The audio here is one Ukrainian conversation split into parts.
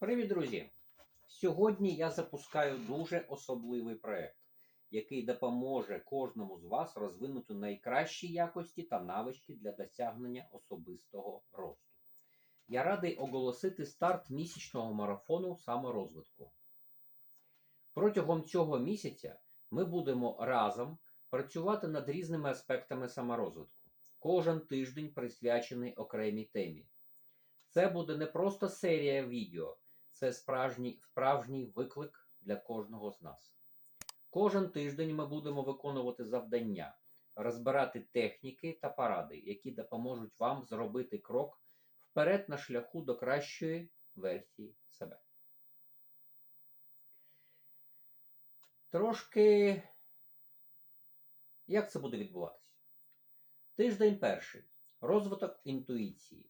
Привіт, друзі! Сьогодні я запускаю дуже особливий проект, який допоможе кожному з вас розвинути найкращі якості та навички для досягнення особистого росту. Я радий оголосити старт місячного марафону саморозвитку. Протягом цього місяця ми будемо разом працювати над різними аспектами саморозвитку. Кожен тиждень присвячений окремій темі. Це буде не просто серія відео, це справжній, справжній виклик для кожного з нас. Кожен тиждень ми будемо виконувати завдання, розбирати техніки та поради, які допоможуть вам зробити крок вперед на шляху до кращої версії себе. Трошки як це буде відбуватися? Тиждень перший. Розвиток інтуїції.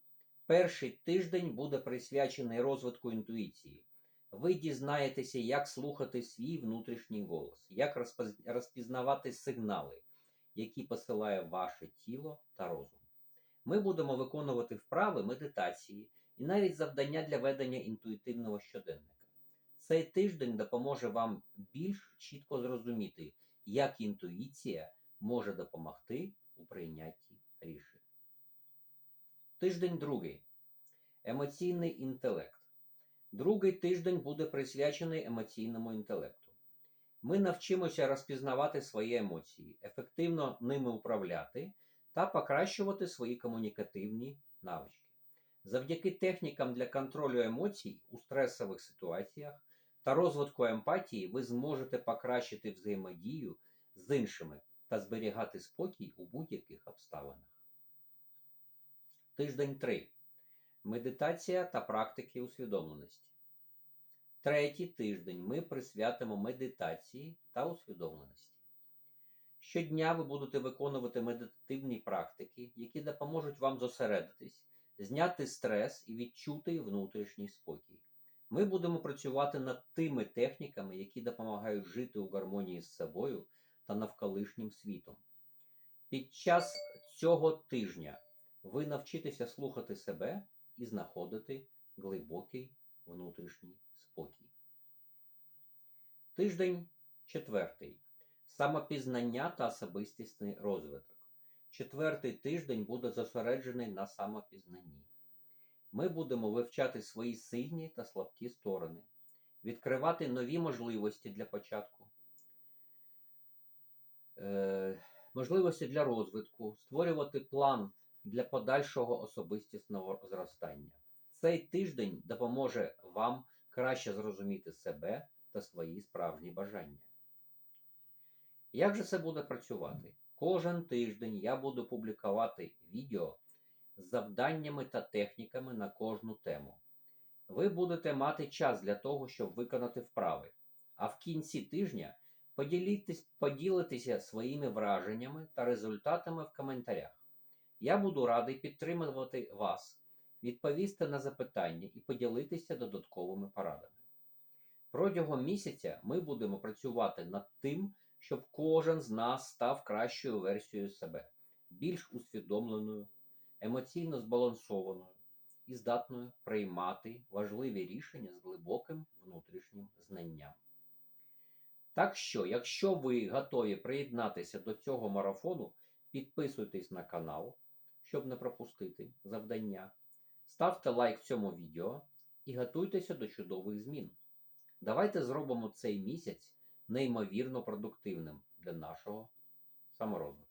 Перший тиждень буде присвячений розвитку інтуїції. Ви дізнаєтеся, як слухати свій внутрішній голос, як розпізнавати сигнали, які посилає ваше тіло та розум. Ми будемо виконувати вправи, медитації і навіть завдання для ведення інтуїтивного щоденника. Цей тиждень допоможе вам більш чітко зрозуміти, як інтуїція може допомогти у прийнятті рішень. Тиждень другий. Емоційний інтелект. Другий тиждень буде присвячений емоційному інтелекту. Ми навчимося розпізнавати свої емоції, ефективно ними управляти та покращувати свої комунікативні навички. Завдяки технікам для контролю емоцій у стресових ситуаціях та розвитку емпатії ви зможете покращити взаємодію з іншими та зберігати спокій у будь-яких обставинах. Тиждень 3. Медитація та практики усвідомленості. Третій тиждень ми присвятимо медитації та усвідомленості. Щодня ви будете виконувати медитативні практики, які допоможуть вам зосередитись, зняти стрес і відчути внутрішній спокій. Ми будемо працювати над тими техніками, які допомагають жити у гармонії з собою та навколишнім світом. Під час цього тижня ви навчитеся слухати себе і знаходити глибокий внутрішній спокій. Тиждень четвертий. Самопізнання та особистісний розвиток. Четвертий тиждень буде зосереджений на самопізнанні. Ми будемо вивчати свої сильні та слабкі сторони, відкривати нові можливості для початку, е, можливості для розвитку, створювати план для подальшого особистісного зростання. Цей тиждень допоможе вам краще зрозуміти себе та свої справжні бажання. Як же це буде працювати? Кожен тиждень я буду публікувати відео з завданнями та техніками на кожну тему. Ви будете мати час для того, щоб виконати вправи. А в кінці тижня поділитеся своїми враженнями та результатами в коментарях. Я буду радий підтримувати вас, відповісти на запитання і поділитися додатковими порадами. Протягом місяця ми будемо працювати над тим, щоб кожен з нас став кращою версією себе, більш усвідомленою, емоційно збалансованою і здатною приймати важливі рішення з глибоким внутрішнім знанням. Так що, якщо ви готові приєднатися до цього марафону, підписуйтесь на канал, щоб не пропустити завдання. Ставте лайк цьому відео і готуйтеся до чудових змін. Давайте зробимо цей місяць неймовірно продуктивним для нашого саморозвитку.